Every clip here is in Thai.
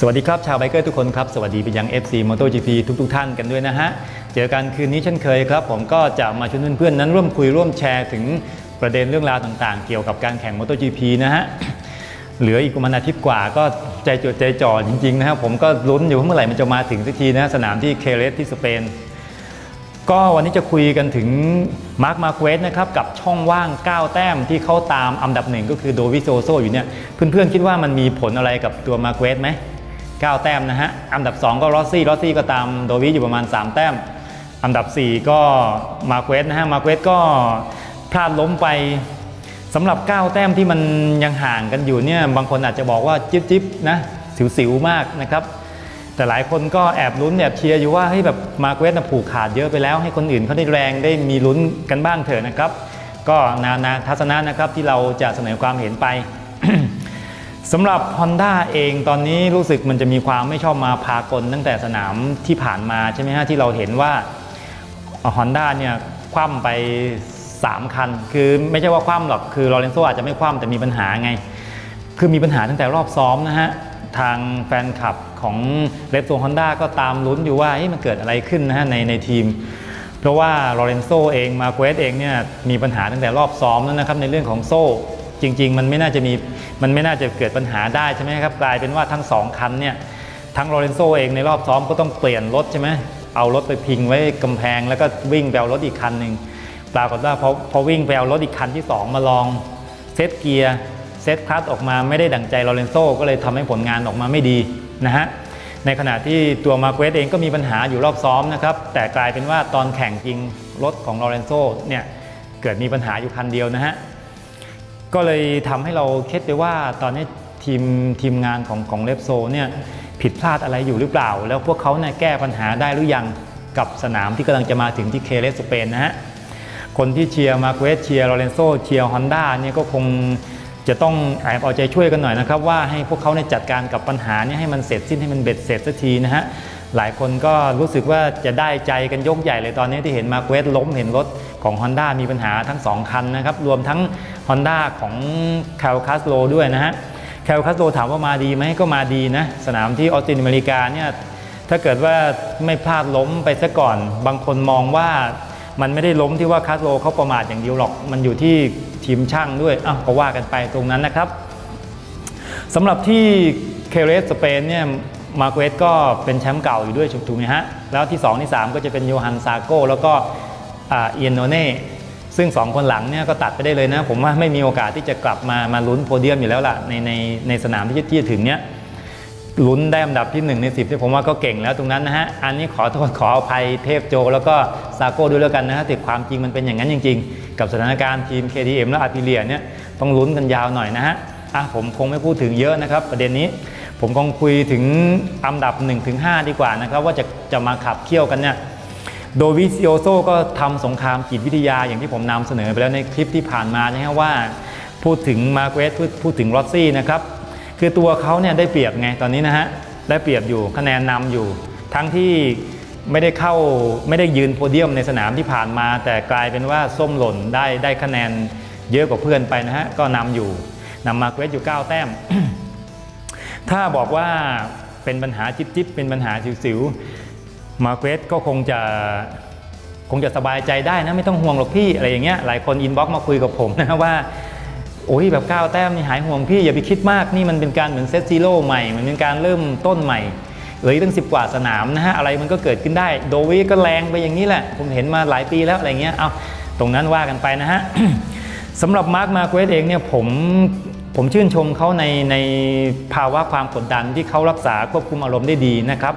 สวัสดีครับ ชาวไบเกอร์ทุกคนครับ สวัสดีไปยัง FC MotoGP ทุกๆทท่านกันด้วยนะฮะ เจอกันคืนนี้เช่นเคยครับ ผมก็จะมาชวนเพื่อนๆนั้นร่วมคุยร่วมแชร์ถึงประเด็นเรื่องราวต่างๆ เกี่ยวกับการแข่ง MotoGP นะฮะ เหลืออีกประมาณอาทิตย์กว่าก็ใจจดใจจ่อจริงๆนะครับผมก็ลุ้นอยู่ว่าเมื่อไหร่มันจะมาถึงสักทีนะสนามที่เคเรสที่สเปนก็วันนี้จะคุยกันถึงมาร์คมาเควสนะครับกับช่องว่าง 9 แต้มที่เขาตามอันดับหนึ่งก็คือโดวิโซโซอยู่เนี่ยเพื่อนๆคิดว่ามันมีผลอะไรกับตัวมาเควสไหม 9 แต้มนะฮะ อันดับ 2 ก็รอสซี่รอสซี่ก็ตามโดวิอยู่ประมาณ 3 แต้ม อันดับ 4 ก็มาเควสนะฮะ มาเควสก็พลาดล้มไปสำหรับ 9 แต้มที่มันยังห่างกันอยู่เนี่ย บางคนอาจจะบอกว่าจิ๊บจิ๊บนะ สิวๆ มากนะครับ แต่หลายคนก็แอบลุ้นแอบเชียร์อยู่ว่าเฮ้แบบมาเควสนะผูกขาดเยอะไปแล้ว ให้คนอื่นเขาได้แรงได้มีลุ้นกันบ้างเถอะนะครับ ก็นานาทัศนะนะครับที่เราจะเสนอความเห็นไป สำหรับ Honda เองตอนนี้รู้สึกมันจะมีความไม่ชอบมาพากลตั้งแต่สนามที่ผ่านมาใช่ไหมฮะที่เราเห็นว่า Honda เนี่ยคว่ำไป 3 คัน คือไม่ใช่ว่าคว่ำหรอกคือลอเรนโซอาจจะไม่คว่ำแต่มีปัญหาไง คือมีปัญหาตั้งแต่รอบซ้อมนะฮะ ทางแฟนคลับของเรปโซฮอนด้าก็ตามลุ้นอยู่ว่าเฮ้ยมันเกิดอะไรขึ้นนะฮะในในทีม เพราะว่าลอเรนโซเองมาเกวสเองเนี่ยมีปัญหาตั้งแต่รอบซ้อมแล้วนะครับในเรื่องของโซ่ จริง ๆ มันไม่น่าจะมีมันไม่น่าจะเกิดปัญหาได้ใช่ไหมครับกลายเป็นว่าทั้งสองคันเนี่ยทั้งลอเรนโซเองในรอบซ้อมก็ต้องเปลี่ยนรถใช่ไหมเอารถไปพิงไว้กำแพง แล้วก็วิ่งไปเอารถอีกคันหนึ่งปรากฏว่าพอพอวิ่งไปเอารถอีกคันที่สองมาลองเซตเกียร์เซตคลัตออกมาไม่ได้ดั่งใจลอเรนโซก็เลยทำให้ผลงานออกมาไม่ดีนะฮะในขณะที่ตัวมาเกวสเองก็มีปัญหาอยู่รอบซ้อมนะครับแต่กลายเป็นว่าตอนแข่งจริงรถของลอเรนโซเนี่ยเกิดมีปัญหาอยู่คันเดียวนะฮะ ก็เลยทำให้เราคิดไปว่าตอนนี้ทีมทีมงานของของเลฟโซเนี่ยผิดพลาดอะไรอยู่หรือเปล่า แล้วพวกเขาเนี่ยแก้ปัญหาได้หรือยังกับสนามที่กำลังจะมาถึงที่เคเลสสเปนนะฮะคนที่เชียร์มาเกวสเชียร์ลอเรนโซเชียร์ฮอนด้าเนี่ยก็คงจะต้องแอบเอาใจช่วยกันหน่อยนะครับ ว่าให้พวกเขาเนี่ยจัดการกับปัญหานี่ยให้มันเสร็จสิ้นให้มันเบ็ดเสร็จสักทีนะฮะหลายคนก็รู้สึกว่าจะได้ใจกันยกใหญ่เลยตอนนี้ที่เห็นมาเกวสล้มเห็นรถของ Honda มีปัญหาทั้ง 2 คันนะครับ รวมทั้ง Honda ของคาร์ลคัสโลด้วยนะฮะคลคัสโลถามว่ามาดีไหมก็มาดีนะ สนามที่ออสเตรเลียอเมริกาเนี่ยถ้าเกิดว่าไม่พลาดล้มไปซะก่อน บางคนมองว่ามันไม่ได้ล้มที่ว่าคาสโลเขาประมาทอย่างเดียวหรอก มันอยู่ที่ทีมช่างด้วยอ้าวก็ว่ากันไปตรงนั้นนะครับสำหรับที่เคเรสสเปนเนี่ยมาเกวสก็เป็นแชมป์เก่าอยู่ด้วยถูกไหมฮะ แล้วที่ 2 ที่ 3 ก็จะเป็นโยฮันซาโกแล้วก็อเอียนโนเน่ ซึ่ง 2 คนหลังเนี่ยก็ตัดไปได้เลยนะ ผมว่าไม่มีโอกาสที่จะกลับมามาลุ้นโพเดียมอยู่แล้วล่ะในในในสนามที่จะที่จะถึงเนี้ยลุ้นได้อันดับที่ 1 ใน 10 ที่ผมว่าก็เก่งแล้วตรงนั้นนะฮะ อันนี้ขอโทษขออภัยเทพโจ แล้วก็ซาโก้ด้วยแล้วกันนะฮะแต่ความจริงมันเป็นอย่างนั้นจริง ๆ กับสถานการณ์ทีม KTM และอาร์ติเลียเนี่ยต้องลุ้นกันยาวหน่อยนะฮะอะผมคงไม่พูดถึงเยอะนะครับ ประเด็นนี้ผมคงคุยถึงอันดับ 1-5 ดีกว่านะครับว่าจะจะมาขับเคี่ยวกันเนี่ย โดวิซิโอโซก็ทำสงครามจิตวิทยาอย่างที่ผมนำเสนอไปแล้วในคลิปที่ผ่านมานะฮะว่า พูดถึงมาเกวสพูดพูดถึงรอสซี่นะครับคือตัวเขาเนี่ยได้เปรียบไงตอนนี้นะฮะได้เปรียบอยู่คะแนนนำอยู่ ทั้งที่ไม่ได้เข้าไม่ได้ยืนโพเดียมในสนามที่ผ่านมา แต่กลายเป็นว่าส้มหล่นได้ได้คะแนนเยอะกว่าเพื่อนไปนะฮะก็นำอยู่นำมาเกวสอยู่ 9 แต้ม ถ้าบอกว่าเป็นปัญหาจิ๊บจิบเป็นปัญหาสิวๆ มาเกวสก็คงจะคงจะสบายใจได้นะไม่ต้องห่วงหรอกพี่อะไรอย่างเงี้ยหลายคนอินบ็อกซ์มาคุยกับผมนะว่าโอ้ยแบบก้าวแต้มนี่หายห่วงพี่อย่าไปคิดมากนี่มันเป็นการเหมือนเซตซีโร่ใหม่มันเป็นการเริ่มต้นใหม่เหลือตั้งสิบกว่าสนามนะฮะอะไรมันก็เกิดขึ้นได้ โดวีก็แรงไปอย่างนี้แหละ ผมเห็นมาหลายปีแล้วอะไรเงี้ยเอาตรงนั้นว่ากันไปนะฮะสำหรับมาร์คมาเควสเองเนี่ยผมผมชื่นชมเขาในในภาวะความกดดันที่เขารักษาควบคุมอารมณ์ได้ดีนะครับ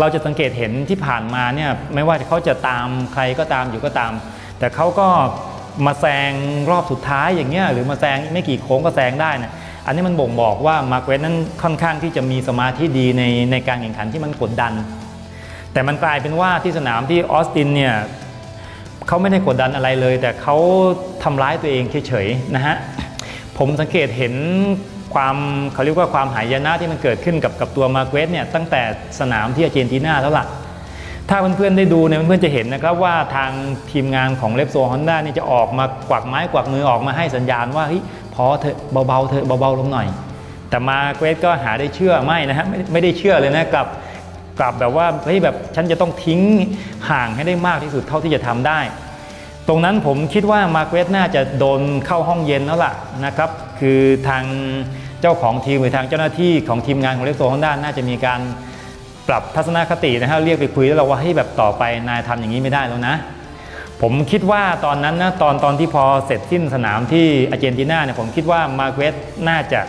เราจะสังเกตเห็นที่ผ่านมาเนี่ยไม่ว่าเขาจะตามใครก็ตามอยู่ก็ตาม แต่เขาก็มาแซงรอบสุดท้ายอย่างเงี้ยหรือมาแซงไม่กี่โค้งก็แซงได้นะอันนี้มันบ่งบอกว่ามาร์เวสนั้นค่อนข้างที่จะมีสมาธิดีในในการแข่งขันที่มันกดดัน แต่มันกลายเป็นว่าที่สนามที่ออสตินเนี่ยเขาไม่ได้กดดันอะไรเลย แต่เขาทำร้ายตัวเองเฉยๆนะฮะผมสังเกตเห็น ความเขาเรียกว่าความหายนะที่มันเกิดขึ้นกับกับตัวมาเวสเนี่ยตั้งแต่สนามที่อาร์เจนตินาแล้วล่ะถ้าเพื่อนๆได้ดูเนี่ยเพื่อนๆจะเห็นนะครับว่าทางทีมงานของเลฟโซฮอนด้านี่จะออกมากวักไม้กวักมือออกมาให้สัญญาณว่าเฮ้ยพอเถอะเบาๆเถอะเบาๆลงหน่อย แต่มาเกรสก็หาได้เชื่อไม่นะฮะไม่ไม่ได้เชื่อเลยนะกลับกลับแบบว่าเฮ้ยแบบฉันจะต้องทิ้งห่างให้ได้มากที่สุดเท่าที่จะทำได้ ตรงนั้นผมคิดว่ามาร์เกรสน่าจะโดนเข้าห้องเย็นแล้วล่ะนะครับ คือทาง เจ้าของทีมหรือทางเจ้าหน้าที่ของทีมงานของเลสโซฮอนด้าน่าจะมีการปรับทัศนคตินะฮะเรียกไปคุยแล้วเราว่าให้แบบต่อไปนายทำอย่างนี้ไม่ได้แล้วนะ ผมคิดว่าตอนนั้นนะตอนตอนที่พอเสร็จสิ้นสนามที่อาร์เจนตินาเนี่ยผมคิดว่ามาเกรสน่าจะ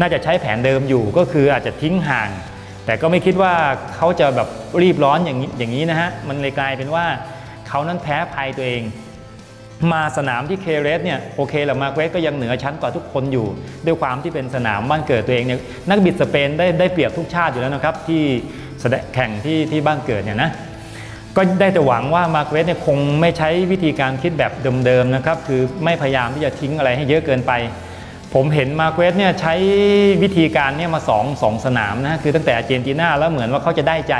น่าจะใช้แผนเดิมอยู่ก็คืออาจจะทิ้งห่าง แต่ก็ไม่คิดว่าเขาจะแบบรีบร้อนอย่างนี้อย่างนี้นะฮะมันเลยกลายเป็นว่าเขานั้นแพ้ภัยตัวเอง มาสนามที่เคเรสเนี่ยโอเคแหละมาเกรสก็ยังเหนือชั้นกว่าทุกคนอยู่ ด้วยความที่เป็นสนามบ้านเกิดตัวเองเนี่ยนักบิดสเปนได้ได้เปรียบทุกชาติอยู่แล้วนะครับ ที่แสดงแข่งที่ที่บ้านเกิดเนี่ยนะก็ได้แต่หวังว่ามาเกรสเนี่ยคงไม่ใช้วิธีการคิดแบบเดิมๆนะครับคือไม่พยายามที่จะทิ้งอะไรให้เยอะเกินไป ผมเห็นมาเกรสเนี่ยใช้วิธีการเนี่ยมาสองสองสนามนะคือตั้งแต่อาร์เจนตินาแล้วเหมือนว่าเขาจะได้ใจ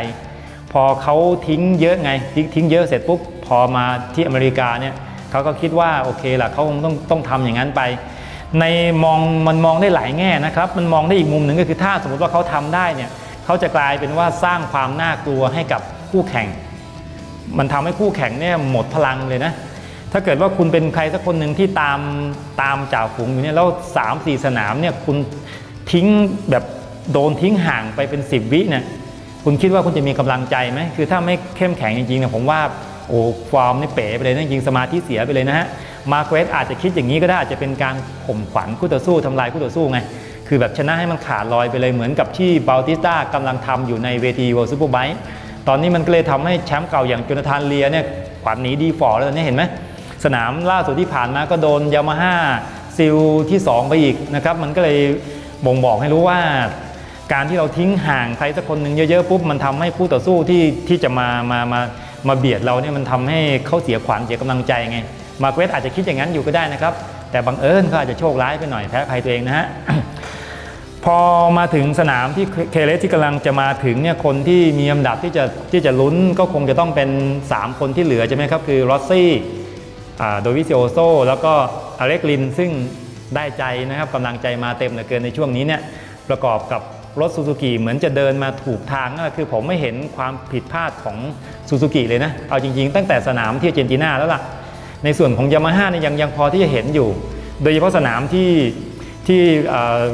พอเขาทิ้งเยอะไงทิ้งทิ้งเยอะเสร็จปุ๊บพอมาที่อเมริกาเนี่ย เขาก็คิดว่าโอเคล่ะเขาคงต้องต้องทำอย่างนั้นไป ในมองมันมองได้หลายแง่นะครับ มันมองได้อีกมุมหนึ่งก็คือถ้าสมมติว่าเขาทำได้เนี่ยเขาจะกลายเป็นว่าสร้างความน่ากลัวให้กับคู่แข่ง มันทำให้คู่แข่งเนี่ยหมดพลังเลยนะถ้าเกิดว่าคุณเป็นใครสักคนหนึ่งที่ตามตามจ่าฝูงอยู่เนี่ยแล้วสามสี่สนามเนี่ยคุณทิ้งแบบโดนทิ้งห่างไปเป็น 10 วิเนี่ยคุณคิดว่าคุณจะมีกำลังใจไหมคือถ้าไม่เข้มแข็งจริงๆเนี่ยผมว่า โอ้ฟอร์มนี่เป๋ไปเลยนะจริงสมาธิเสียไปเลยนะฮะมาเกรสอาจจะคิดอย่างนี้ก็ได้อาจจะเป็นการข่มขวัญคู่ต่อสู้ทำลายคู่ต่อสู้ไงคือแบบชนะให้มันขาดลอยไปเลยเหมือนกับที่บาลติสตากำลังทำอยู่ในเวทีวอลซูเปอร์ไบค์ตอนนี้มันก็เลยทำให้แชมป์เก่าอย่างโจนาธานเลียเนี่ยขวัญหนีดีฟอร์แล้วตอนนี้เห็นไหมสนามล่าสุดที่ผ่านมาก็โดนยามาฮ่าซิลที่ 2 ไปอีกนะครับมันก็เลยบ่งบอกให้รู้ว่า การที่เราทิ้งห่างใครสักคนหนึ่งเยอะๆปุ๊บมันทำให้คู่ต่อสู้ที่ที่จะมามามามา มาเบียดเราเนี่ยมันทำให้เขาเสียขวัญเสียกำลังใจไง มาเกรสอาจจะคิดอย่างนั้นอยู่ก็ได้นะครับ แต่บังเอิญเขาอาจจะโชคร้ายไปหน่อยแพ้ภัยตัวเองนะฮะพอมาถึงสนามที่เคเลสที่กำลังจะมาถึงเนี่ยคนที่มีอันดับที่จะที่จะลุ้นก็คงจะต้องเป็น 3 คนที่เหลือใช่ไหมครับ คือรอสซี่โดวิซิโอโซแล้วก็อเล็กลินซึ่งได้ใจนะครับกำลังใจมาเต็มเหลือเกินในช่วงนี้เนี่ยประกอบกับ รถซูซูกิเหมือนจะเดินมาถูกทางก็คือผมไม่เห็นความผิดพลาดของซูซูกิเลยนะ เอาจริงๆ ตั้งแต่สนามที่เจนตินาแล้วล่ะ ในส่วนของยามาฮ่าเนี่ยยังยังพอที่จะเห็นอยู่ โดยเฉพาะสนามที่ที่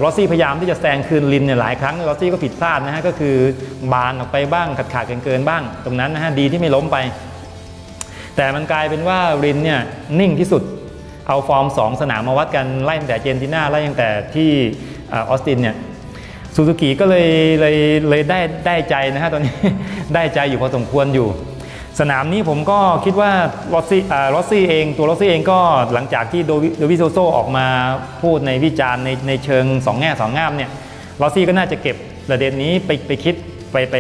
รอสซี่พยายามที่จะแซงคืนลินเนี่ยหลายครั้งรอสซี่ก็ผิดพลาดนะฮะก็คือบานออกไปบ้างขาดขาดเกินเกินๆบ้าง ตรงนั้นนะฮะดีที่ไม่ล้มไป แต่มันกลายเป็นว่ารินเนี่ยนิ่งที่สุดเอาฟอร์ม 2 สนามมาวัดกันไล่ตั้งแต่เจนตินาไล่ตั้งแต่ที่ออสตินเนี่ย ซูซูกิก็เลยเลยเลยได้ได้ใจนะฮะตอนนี้ได้ใจอยู่พอสมควรอยู่ สนามนี้ผมก็คิดว่ารอสซี่รอสซี่เองตัวรอสซี่เองก็หลังจากที่โดวิโดวิโซโซออกมาพูดในวิจารณ์ในในเชิงสองแง่สองงามเนี่ยรอสซี่ก็น่าจะเก็บประเด็นนี้ไปไปคิดไปไป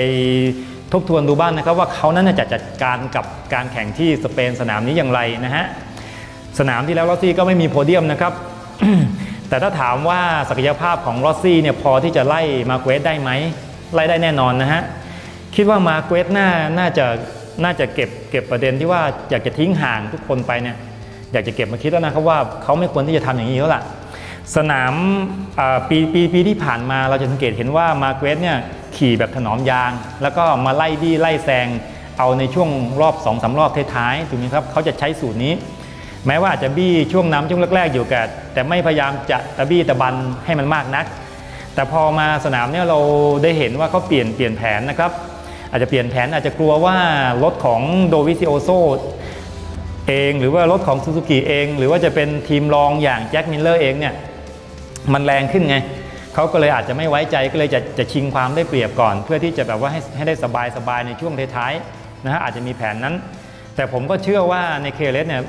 ทบทวนดูบ้างนะครับว่าเขานั้นจะจัดการกับการแข่งที่สเปนสนามนี้อย่างไรนะฮะสนามที่แล้วรอสซี่ก็ไม่มีโพเดียมนะครับ แต่ถ้าถามว่าศักยภาพของรอสซี่เนี่ยพอที่จะไล่มาเกวสได้ไหมไล่ได้แน่นอนนะฮะคิดว่ามาเกวสน่าน่าจะน่าจะเก็บเก็บประเด็นที่ว่าอยากจะทิ้งห่างทุกคนไปเนี่ยอยากจะเก็บมาคิดแล้วนะครับว่าเขาไม่ควรที่จะทำอย่างนี้แล้วล่ะสนามปีปีปีที่ผ่านมาเราจะสังเกตเห็นว่ามาเกวสเนี่ยขี่แบบถนอมยาง แล้วก็มาไล่บี้ไล่แซงเอาในช่วงรอบ2อสารอบท้ายๆถูกไหมครับเขาจะใช้สูตรนี้ แม้ว่าอาจจะบี้ช่วงน้ำช่วงแรกๆอยู่กับแต่ไม่พยายามจะตะบี้ตะบันให้มันมากนัก แต่พอมาสนามเนี่ยเราได้เห็นว่าเขาเปลี่ยนเปลี่ยนแผนนะครับ อาจจะเปลี่ยนแผนอาจจะกลัวว่ารถของโดวิซิโอโซเองหรือว่ารถของซูซูกิเอง หรือว่าจะเป็นทีมรองอย่างแจ็คมิลเลอร์เองเนี่ยมันแรงขึ้นไงเขาก็เลยอาจจะไม่ไว้ใจก็เลยจะจะชิงความได้เปรียบก่อน เพื่อที่จะแบบว่าให้ให้ได้สบายสบายในช่วงท้ายๆนะฮะอาจจะมีแผนนั้น แต่ผมก็เชื่อว่าในเคเลสเนี่ย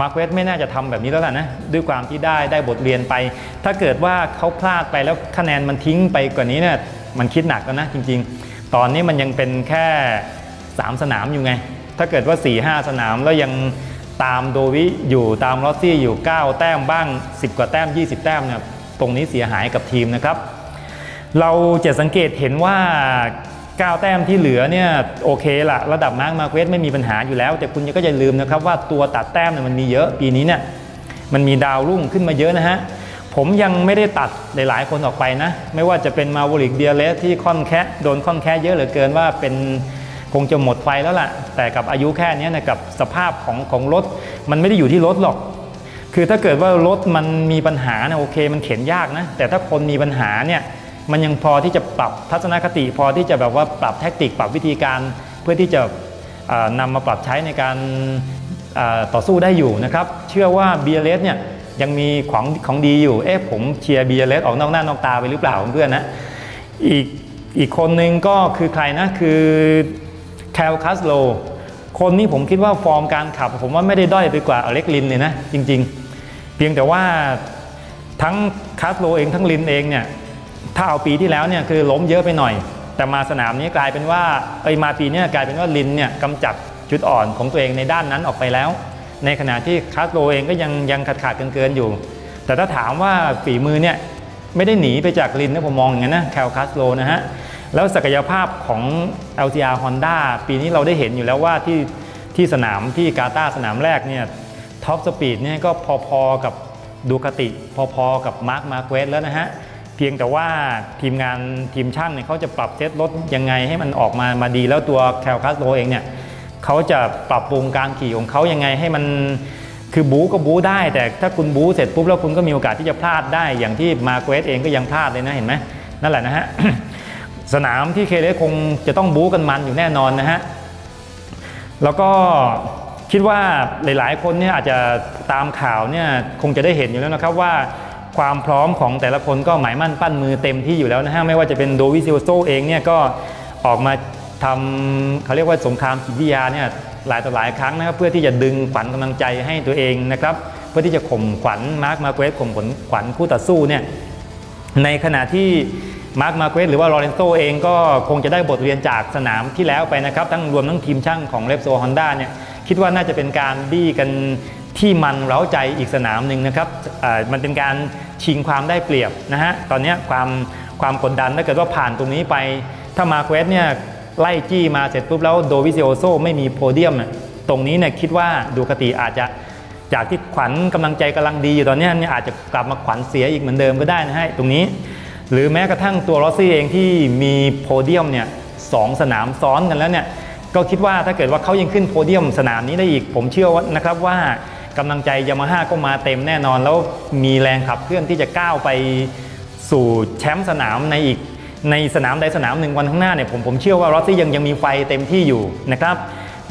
มาร์เวสไม่น่าจะทำแบบนี้แล้วล่ะนะด้วยความที่ได้ได้บทเรียนไป ถ้าเกิดว่าเขาพลาดไปแล้วคะแนนมันทิ้งไปกว่านี้เนี่ยมันคิดหนักแล้วนะจริง ๆ ตอนนี้มันยังเป็นแค่ 3 สนามอยู่ไง ถ้าเกิดว่า 4 5 สนามแล้วยังตามโดวิอยู่ตามลอสซี่อยู่ 9 แต้มบ้าง 10 กว่าแต้ม 20 แต้มเนี่ยตรงนี้เสียหายกับทีมนะครับ เราจะสังเกตเห็นว่า 9 แต้มที่เหลือเนี่ยโอเคละระดับมาร์กมาเวสไม่มีปัญหาอยู่แล้ว แต่คุณก็จะลืมนะครับว่าตัวตัดแต้มเนี่ยมันมีเยอะปีนี้เนี่ยมันมีดาวรุ่งขึ้นมาเยอะนะฮะผมยังไม่ได้ตัดหลายๆคนออกไปนะ ไม่ว่าจะเป็นมาวลิกเบียเลสที่ค่อนแคะโดนค่อนแคะเยอะเหลือเกินว่าเป็นคงจะหมดไฟแล้วล่ะ แต่กับอายุแค่นี้นะกับสภาพของของรถ มันไม่ได้อยู่ที่รถหรอก คือถ้าเกิดว่ารถมันมีปัญหานะโอเค มันเข็นยากนะ แต่ถ้าคนมีปัญหาเนี่ย มันยังพอที่จะปรับทัศนคติ พอที่จะแบบว่าปรับแทคติก ปรับวิธีการ เพื่อที่จะนำมาปรับใช้ในการต่อสู้ได้อยู่นะครับ เชื่อว่า BLS เนี่ยยังมีของของดีอยู่ เอ๊ะผมเชียร์ BLS ออกนอกหน้านอกตาไปหรือเปล่าเพื่อนนะ อีกอีกคนหนึ่งก็คือใครนะ คือแคลคัสโล คนนี้ผมคิดว่าฟอร์มการขับ ผมว่าไม่ได้ด้อยไปกว่าอเล็กลินเลยนะ จริง ๆ เพียงแต่ว่าทั้งคัสโลเองทั้งลินเองเนี่ย ถ้าเอาปีที่แล้วเนี่ยคือล้มเยอะไปหน่อย แต่มาสนามนี้กลายเป็นว่าเอ้ยมาปีนี้กลายเป็นว่าลินเนี่ยกำจัดจุดอ่อนของตัวเองในด้านนั้นออกไปแล้ว ในขณะที่คัสโลเองก็ยังยังขาดขาดๆเกินอยู่ แต่ถ้าถามว่าฝีมือเนี่ยไม่ได้หนีไปจากลินนะผมมองอย่างนั้นนะแคลคัสโลนะฮะแล้วศักยภาพของ LTR Honda ปีนี้เราได้เห็นอยู่แล้วว่าที่ที่สนามที่กาตาร์สนามแรกเนี่ยท็อปสปีดเนี่ยก็พอๆกับดูคติ พอๆกับมาร์คมาเควสแล้วนะฮะ เพียงแต่ว่าทีมงานทีมช่างเนี่ยเขาจะปรับเซตรถยังไงให้มันออกมามาดีแล้วตัวแคลคัสโลเองเนี่ยเขาจะปรับปรุงการขี่ของเขายังไงให้มันคือบู๊ก็บู๊ได้ แต่ถ้าคุณบู๊เสร็จปุ๊บแล้วคุณก็มีโอกาสที่จะพลาดได้อย่างที่มาเควสเองก็ยังพลาดเลยนะเห็นไหมนั่นแหละนะฮะสนามที่เคเลสคงจะต้องบู๊กันมันอยู่แน่นอนนะฮะแล้วก็คิดว่าหลาย ๆ คนเนี่ยอาจจะตามข่าวเนี่ยคงจะได้เห็นอยู่แล้วนะครับว่า ความพร้อมของแต่ละคนก็หมายมั่นปั้นมือเต็มที่อยู่แล้วนะฮะไม่ว่าจะเป็นโดวิซิโอโซเองเนี่ยก็ออกมาทำเขาเรียกว่าสงครามจิตวิทยาเนี่ยหลายต่อหลายครั้งนะครับเพื่อที่จะดึงขวัญกำลังใจให้ตัวเองนะครับเพื่อที่จะข่มขวัญมาร์คมาเกรสข่มขวัญขวัญคู่ต่อสู้เนี่ยในขณะที่มาร์คมาเกรสหรือว่าลอเรนโซเองก็คงจะได้บทเรียนจากสนามที่แล้วไปนะครับ ทั้งรวมทั้งทีมช่างของเลฟโซฮอนด้าเนี่ยคิดว่าน่าจะเป็นการบี้กัน ที่มันเร้าใจอีกสนามหนึ่งนะครับมันเป็นการชิงความได้เปรียบนะฮะตอนนี้ความความกดดันถ้าเกิดว่าผ่านตรงนี้ไป ถ้ามาเกรสเนี่ยไล่จี้มาเสร็จปุ๊บแล้วโดวิซิโอโซไม่มีโพเดียม ตรงนี้เนี่ยคิดว่าดูคติอาจจะจากที่ขวัญกำลังใจกำลังดีอยู่ตอนนี้เนี่ยอาจจะกลับมาขวัญเสียอีกเหมือนเดิมก็ได้นะฮะตรงนี้ หรือแม้กระทั่งตัวรอสซี่เองที่มีโพเดียมเนี่ยสองสนามซ้อนกันแล้วเนี่ยก็คิดว่าถ้าเกิดว่าเขายังขึ้นโพเดียมสนามนี้ได้อีก ผมเชื่อว่านะครับว่า กำลังใจยามาฮ่าก็มาเต็มแน่นอน แล้วมีแรงขับเคลื่อนที่จะก้าวไปสู่แชมป์สนามในอีกในสนามใดสนามหนึ่งวันข้างหน้าเนี่ยผมผมเชื่อว่ารอสซี่ยังยังมีไฟเต็มที่อยู่นะครับ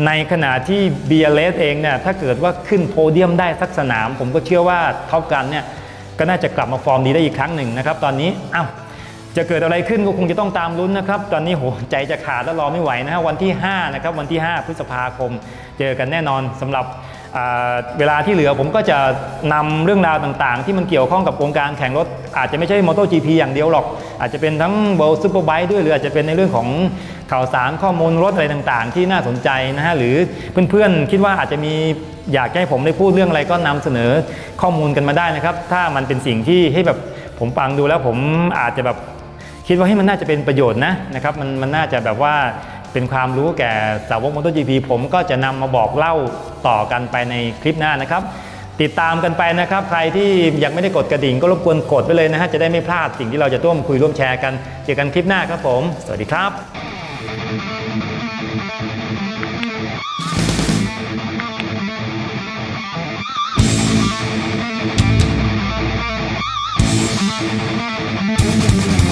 ในขณะที่ BLS เลสเองเนี่ยถ้าเกิดว่าขึ้นโพเดียมได้สักสนาม ผมก็เชื่อว่าท็อปกันเนี่ยก็น่าจะกลับมาฟอร์มดีได้อีกครั้งหนึ่งนะครับ ตอนนี้อ้าวจะเกิดอะไรขึ้นก็คงจะต้องตามลุ้นนะครับ ตอนนี้โหใจจะขาดแล้วรอไม่ไหวนะฮะวันที่5นะครับวันที่ 5 พฤษภาคม เจอกันแน่นอนสำหรับ เวลาที่เหลือผมก็จะนำเรื่องราวต่างๆ ที่มันเกี่ยวข้องกับวงการแข่งรถ อาจจะไม่ใช่ MotoGP อย่างเดียวหรอก อาจจะเป็นทั้ง World Superbike ด้วย หรืออาจจะเป็นในเรื่องของข่าวสารข้อมูลรถอะไรต่างๆ ที่น่าสนใจนะฮะหรือเพื่อนๆ คิดว่าอาจจะมีอยากให้ผมได้พูดเรื่องอะไรก็นำเสนอข้อมูลกันมาได้นะครับ ถ้ามันเป็นสิ่งที่ให้แบบผมฟังดูแล้วผมอาจจะแบบคิดว่าให้มันน่าจะเป็นประโยชน์นะนะครับมันมันน่าจะแบบว่า เป็นความรู้แก่สาวก MotoGP ผมก็จะนำมาบอกเล่าต่อกันไปในคลิปหน้านะครับ ติดตามกันไปนะครับ ใครที่ยังไม่ได้กดกระดิ่งก็รบกวนกดไว้เลยนะฮะจะได้ไม่พลาดสิ่งที่เราจะร่วมคุยร่วมแชร์กันเจอกันคลิปหน้าครับผม สวัสดีครับ Thank